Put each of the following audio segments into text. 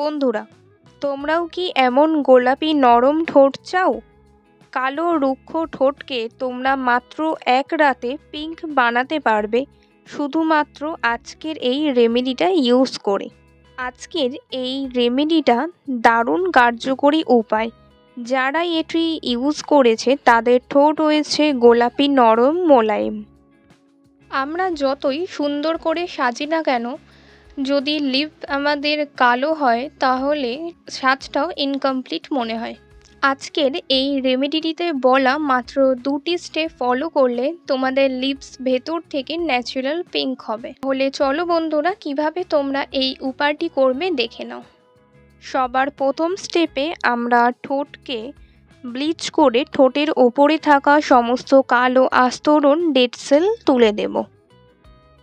বন্ধুরা, তোমরাও কি এমন গোলাপি নরম ঠোঁট চাও? কালো রুক্ষ ঠোঁটকে তোমরা মাত্র এক রাতে পিঙ্ক বানাতে পারবে, শুধুমাত্র আজকের এই রেমেডিটা ইউজ করে। আজকের এই রেমেডিটা দারুণ কার্যকরী উপায়। যারা এটি ইউজ করেছে, তাদের ঠোঁট হয়েছে গোলাপি নরম মোলায়েম। আমরা যতই সুন্দর করে সাজি না কেন যদি লিপ আমাদের কালো হয়, তাহলে সাজটাও ইনকমপ্লিট মনে হয়। আজকের এই রেমেডিটিতে বলা মাত্র দুটি স্টেপ ফলো করলে তোমাদের লিপস ভেতর থেকে ন্যাচারাল পিঙ্ক হবে। হলে চলো বন্ধুরা, কীভাবে তোমরা এই উপায়টি করবে দেখে নাও। সবার প্রথম স্টেপে আমরা ঠোঁটকে ব্লিচ করে ঠোঁটের ওপরে থাকা সমস্ত কালো আস্তরণ ডেড সেল তুলে দেব।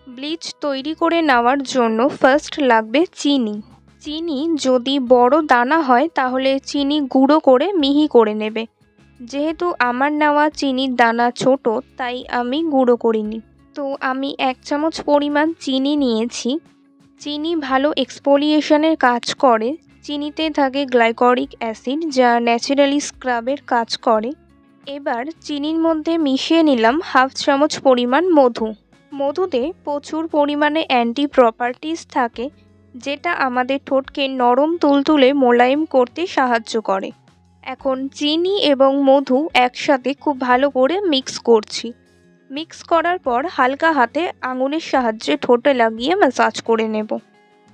ব্লিচ তৈরি করে নেওয়ার জন্য ফার্স্ট লাগবে চিনি। চিনি যদি বড় দানা হয়, তাহলে চিনি গুঁড়ো করে মিহি করে নেবে। যেহেতু আমার নেওয়া চিনির দানা ছোট, তাই আমি গুঁড়ো করিনি। তো আমি এক চামচ পরিমাণ চিনি নিয়েছি। চিনি ভালো এক্সপোলিয়েশনের কাজ করে। চিনিতে থাকে গ্লাইকরিক অ্যাসিড যা ন্যাচারালি স্ক্রাবের কাজ করে। এবার চিনির মধ্যে মিশিয়ে নিলাম হাফ চামচ পরিমাণ মধু। মধুতে প্রচুর পরিমাণে অ্যান্টি প্রপার্টিস থাকে, যেটা আমাদের ঠোঁটকে নরম তুলতুলে মোলায়েম করতে সাহায্য করে। এখন চিনি এবং মধু একসাথে খুব ভালো করে মিক্স করছি। মিক্স করার পর হালকা হাতে আঙুলের সাহায্যে ঠোঁটে লাগিয়ে ম্যাসাজ করে নেব।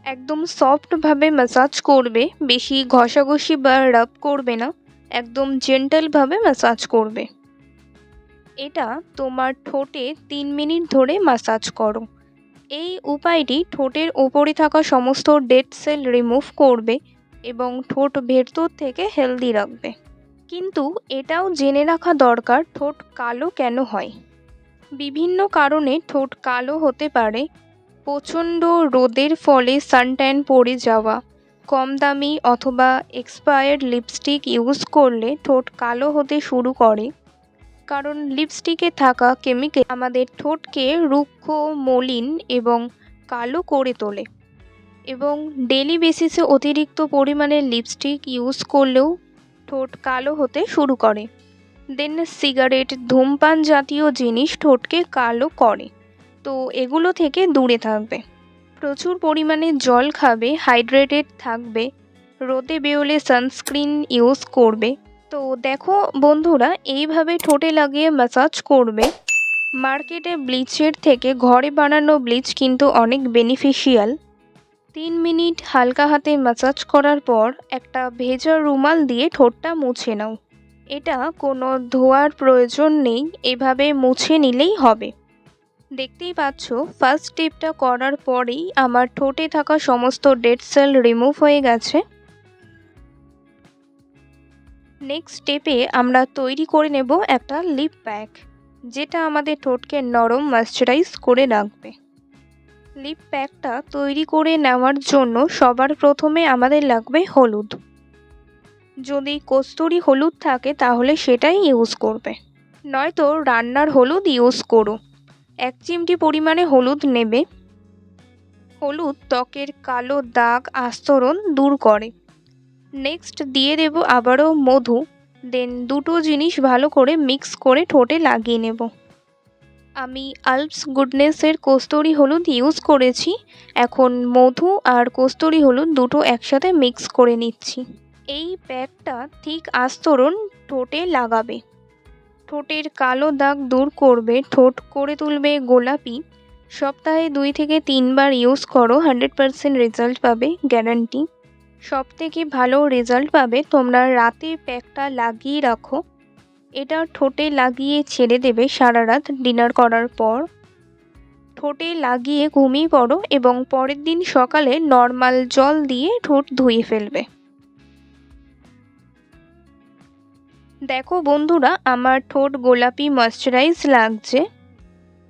একদম সফটভাবে ম্যাসাজ করবে, বেশি ঘষাঘষি বা রাব করবে না, একদম জেন্টালভাবে ম্যাসাজ করবে। এটা তোমার ঠোঁটে তিন মিনিট ধরে ম্যাসাজ করো। এই উপায়টি ঠোঁটের ওপরে থাকা সমস্ত ডেড সেল রিমুভ করবে এবং ঠোঁট ভেতর থেকে হেলদি রাখবে। কিন্তু এটাও জেনে রাখা দরকার ঠোঁট কালো কেন হয়। বিভিন্ন কারণে ঠোঁট কালো হতে পারে। প্রচণ্ড রোদের ফলে সানট্যান পড়ে যাওয়া, কম দামি অথবা এক্সপায়ার্ড লিপস্টিক ইউজ করলে ঠোঁট কালো হতে শুরু করে। কারণ লিপস্টিকে থাকা কেমিক্যাল আমাদের ঠোঁটকে রুক্ষ, মলিন এবং কালো করে তোলে। এবং ডেলি বেসিসে অতিরিক্ত পরিমাণে লিপস্টিক ইউজ করলেও ঠোঁট কালো হতে শুরু করে। দেন সিগারেট ধূমপান জাতীয় জিনিস ঠোঁটকে কালো করে। তো এগুলো থেকে দূরে থাকবে। প্রচুর পরিমাণে জল খাবে হাইড্রেটেড থাকবে, রোদে বেরোলে সানস্ক্রিন ইউজ করবে। তো দেখো বন্ধুরা, এইভাবে ঠোঁটে লাগিয়ে ম্যাসাজ করবে। মার্কেটে ব্লিচের থেকে ঘরে বানানো ব্লিচ কিন্তু অনেক বেনিফিশিয়াল তিন মিনিট হালকা হাতে ম্যাসাজ করার পর একটা ভেজা রুমাল দিয়ে ঠোঁটটা মুছে নাও। এটা কোনো ধোয়ার প্রয়োজন নেই, এভাবে মুছে নিলেই হবে। দেখতেই পাচ্ছ ফার্স্ট স্টেপটা করার পরেই আমার ঠোঁটে থাকা সমস্ত ডেড সেল রিমুভ হয়ে গেছে। নেক্সট স্টেপে আমরা তৈরি করে নেব একটা লিপ প্যাক যেটা আমাদের ঠোঁটকে নরম ময়শ্চারাইজ করে রাখবে। লিপ প্যাকটা তৈরি করে নেওয়ার জন্য সবার প্রথমে আমাদের লাগবে হলুদ। যদি কস্তুরি হলুদ থাকে, তাহলে সেটাই ইউজ করবে। নয়তো রান্নার হলুদ ইউজ করো। এক চিমটি পরিমাণে হলুদ নেবে। হলুদ ত্বকের কালো দাগ আস্তরণ দূর করে। নেক্সট দিয়ে দেব আবারও মধু দেন দুটো জিনিস ভালো করে মিক্স করে ঠোঁটে লাগিয়ে নেব। আমি আলপস গুডনেসের কস্তুরি হলুদ ইউজ করেছি, এখন মধু আর কস্তুরি হলুদ দুটো একসাথে মিক্স করে নিচ্ছি। এই প্যাকটা ঠিক আস্তরণ ঠোঁটে লাগাবে। ঠোঁটের কালো দাগ দূর করবে, ঠোঁট করে তুলবে গোলাপি। সপ্তাহে দুই থেকে তিনবার ইউজ করো হান্ড্রেড পারসেন্ট রেজাল্ট পাবে গ্যারান্টি সব থেকে ভালো রেজাল্ট পাবে তোমরা রাতে প্যাকটা লাগিয়ে রাখো। এটা ঠোঁটে লাগিয়ে ছেড়ে দেবে সারা রাত ডিনার করার পর। ঠোঁটে লাগিয়ে ঘুমিয়ে পড়ো এবং পরের দিন সকালে নর্মাল জল দিয়ে ঠোঁট ধুয়ে ফেলবে। দেখো বন্ধুরা, আমার ঠোঁট গোলাপি ময়শ্চারাইজ লাগছে।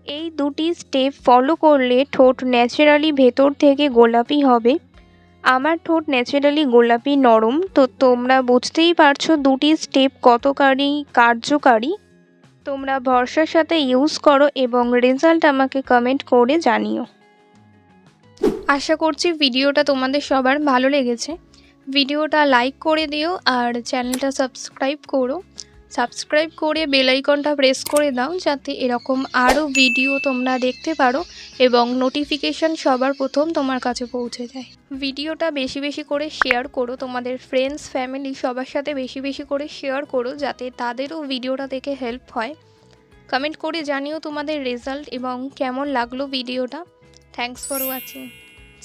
এই দুটি স্টেপ ফলো করলে ঠোঁট ন্যাচারালি ভেতর থেকে গোলাপি হবে। আমার ঠোঁট ন্যাচারালি গোলাপি নরম, তো তোমরা বুঝতেই পারছ দুটি স্টেপ কতকারী, কার্যকারী। তোমরা ভরসার সাথে ইউজ করো এবং রেজাল্ট আমাকে কমেন্ট করে জানিও। আশা করছি ভিডিওটা তোমাদের সবার ভালো লেগেছে। ভিডিওটা লাইক করে দিও আর চ্যানেলটা সাবস্ক্রাইব করো। সাবস্ক্রাইব করে বেল আইকনটা প্রেস করে দাও যাতে এরকম আরও ভিডিও তোমরা দেখতে পারো এবং নোটিফিকেশন সবার প্রথম তোমার কাছে পৌঁছে যায়। ভিডিওটা বেশি বেশি করে শেয়ার করো, তোমাদের ফ্রেন্ডস ফ্যামিলি সবার সাথে বেশি বেশি করে শেয়ার করো যাতে তাদেরও ভিডিওটা দেখে হেল্প হয়। কমেন্ট করে জানিও তোমাদের রেজাল্ট এবং কেমন লাগল ভিডিওটা। থ্যাঙ্কস ফর ওয়াচিং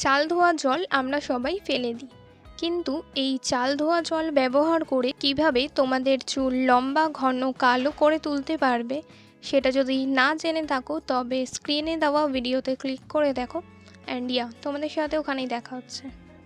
চাল ধোয়া জল আমরা সবাই ফেলে দিই। কিন্তু এই চাল ধোয়া জল ব্যবহার করে কীভাবে তোমাদের চুল লম্বা, ঘন, কালো করে তুলতে পারবে, সেটা যদি না জেনে থাকো, তবে স্ক্রিনে দেওয়া ভিডিওতে ক্লিক করে দেখো। অ্যান্ড ইয়া তোমাদের সাথে ওখানেই দেখা হচ্ছে।